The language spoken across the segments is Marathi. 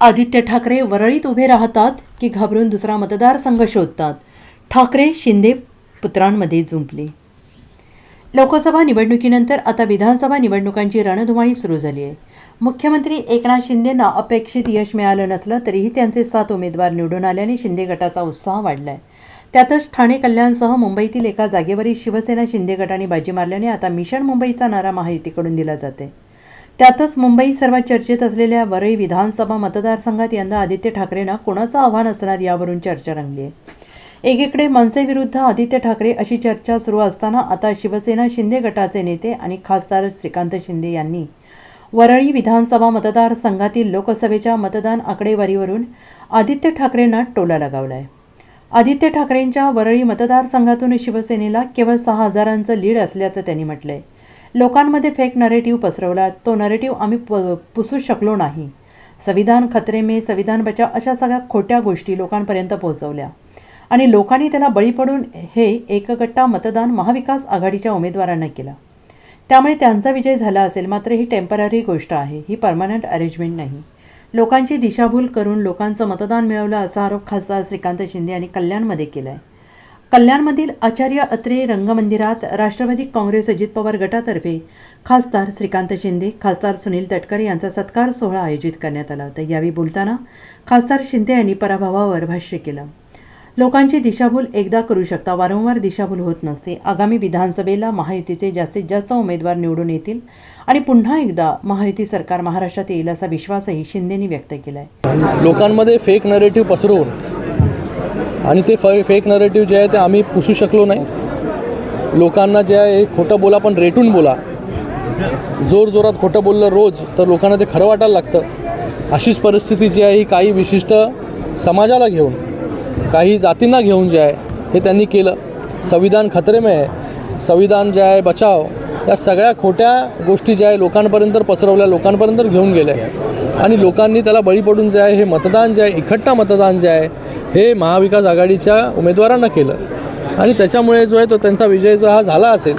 आदित्य ठाकरे वरळीत उभे राहतात की घाबरून दुसरा मतदारसंघ शोधतात. ठाकरे शिंदे पुत्रांमध्ये जुंपले. लोकसभा निवडणुकीनंतर आता विधानसभा निवडणुकांची रणधुमाळी सुरू झाली आहे. मुख्यमंत्री एकनाथ शिंदेंना अपेक्षित यश मिळालं नसलं तरीही त्यांचे सात उमेदवार निवडून आल्याने शिंदे गटाचा उत्साह वाढला आहे त्यातच ठाणे कल्याणसह मुंबईतील एका जागेवरील शिवसेना शिंदे गटाने बाजी मारल्याने आता मिशन मुंबईचा नारा महायुतीकडून दिला जाते त्यातच मुंबई सर्वात चर्चेत असलेल्या वरळी विधानसभा मतदारसंघात यंदा आदित्य ठाकरेंना कोणाचं आव्हान असणार यावरून चर्चा रंगली आहे. एकीकडे मनसेविरुद्ध आदित्य ठाकरे अशी चर्चा सुरू असताना आता शिवसेना शिंदे गटाचे नेते आणि खासदार श्रीकांत शिंदे यांनी वरळी विधानसभा मतदारसंघातील लोकसभेच्या मतदान आकडेवारीवरून आदित्य ठाकरेंना टोला लगावलाय. आदित्य ठाकरेंच्या वरळी मतदारसंघातून शिवसेनेला केवळ सहा हजारांचं लीड असल्याचं त्यांनी म्हटलंय. लोकांमध्ये फेक नरेटिव्ह पसरवला तो नरेटिव्ह आम्ही प पुसू शकलो नाही. संविधान खतरे मे संविधान बचाव अशा सगळ्या खोट्या गोष्टी लोकांपर्यंत पोहोचवल्या. आणि लोकांनी त्याला बळी पडून हे एकगट्टा मतदान महाविकास आघाडीच्या उमेदवारांना केलं. त्यामुळे त्यांचा विजय झाला असेल मात्र ही टेंपररी गोष्ट आहे ही परमनंट अरेंजमेंट नाही. लोकांची दिशाभूल करून लोकांचं मतदान मिळवलं असा आरोप खासदार श्रीकांत शिंदे यांनी कल्याणमध्ये केला आहे कल्याणमधील आचार्य अत्रे रंगमंदिरात राष्ट्रवादी काँग्रेस अजित पवार गटातर्फे खासदार श्रीकांत शिंदे खासदार सुनील तटकरे यांचा सत्कार सोहळा आयोजित करण्यात आला होता. यावेळी बोलताना खासदार शिंदे यांनी पराभवावर भाष्य केलं. लोकांची दिशाभूल एकदा करू शकता वारंवार दिशाभूल होत नसते. आगामी विधानसभेला महायुतीचे जास्तीत जास्त उमेदवार निवडून येतील आणि पुन्हा एकदा महायुती सरकार महाराष्ट्रात येईल असा विश्वासही शिंदेनी व्यक्त केला आहे लोकांमध्ये फेक नरेटिव्ह पसरवून आणि ते फे फेक नरेटिव्ह जे आहे ते आम्ही पुसू शकलो नाही. लोकांना जे आहे खोटं बोला पण रेटून बोला. जोर जोरात खोटं बोललं रोज तर लोकांना ते खरं वाटायला लागतं. अशीच परिस्थिती जी आहे ही काही विशिष्ट समाजाला घेऊन काही जातींना घेऊन जे आहे हे त्यांनी केलं. संविधान खतरे आहे. संविधान जे आहे बचाव या सगळ्या खोट्या गोष्टी ज्या आहे लोकांपर्यंत पसरवल्या लोकांपर्यंत घेऊन गेल्या. आणि लोकांनी त्याला बळी पडून जे आहे हे मतदान जे आहे इखट्टा मतदान जे आहे हे महाविकास आघाडीच्या उमेदवारांना केलं. आणि त्याच्यामुळे जो आहे तो त्यांचा विजय जो हा झाला असेल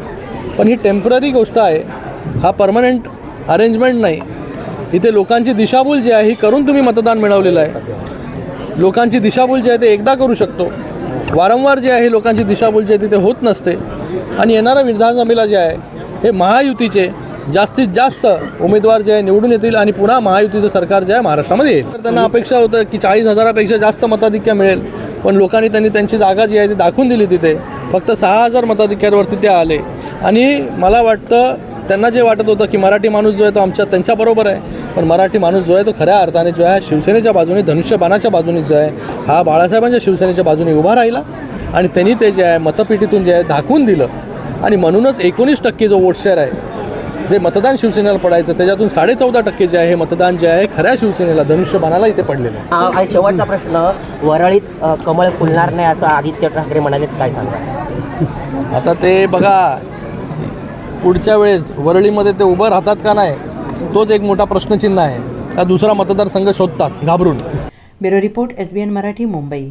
पण ही टेंपररी गोष्ट आहे. हा परमनंट अरेंजमेंट नाही. इथे लोकांची दिशाभूल जी आहे ही करून तुम्ही मतदान मिळवलेलं आहे. लोकांची दिशाभूल जी आहे ते एकदा करू शकतो. वारंवार जे आहे लोकांची दिशाभूल जी आहे तिथे होत नसते. आणि येणाऱ्या विधानसभेला जे आहे हे महायुतीचे जास्तीत जास्त उमेदवार जे आहे निवडून येतील आणि पुन्हा महायुतीचं सरकार जे आहे महाराष्ट्रामध्ये येईल. तर त्यांना अपेक्षा होतं की चाळीस हजारापेक्षा जास्त मताधिक्य मिळेल. पण लोकांनी त्यांनी त्यांची जागा जी आहे ती दाखवून दिली तिथे. फक्त सहा हजार मताधिक्यांवरती ते आले. आणि मला वाटतं त्यांना जे वाटत होतं की मराठी माणूस जो आहे तो आमच्या त्यांच्याबरोबर आहे. पण मराठी माणूस जो आहे तो खऱ्या अर्थाने जो आहे शिवसेनेच्या बाजूने धनुष्यबाणाच्या बाजूने जो आहे हा बाळासाहेबांच्या शिवसेनेच्या बाजूने उभा राहिला. आणि त्यांनी ते जे आहे मतपेटीतून जे आहे दाखवून दिलं. आणि म्हणूनच एकोणीस टक्के जो वोट शेअर आहे जे मतदान शिवसेनेला पडायचं त्याच्यातून साडे चौदा टक्के जे आहे मतदान जे आहे खऱ्या शिवसेनेला धनुष्यबाणाला इथे पडलेलं आहे. हा आणि शेवटचा प्रश्न वरळीत अ, कमळ फुलणार नाही असं आदित्य ठाकरे म्हणाले काय सांगा? आता ते बघा पुढच्या वेळेस वरळीमध्ये ते उभं राहतात का नाही तोच एक मोठा प्रश्नचिन्ह आहे. का दुसरा मतदारसंघ शोधतात घाबरून. Bureau report S B N Marathi Mumbai.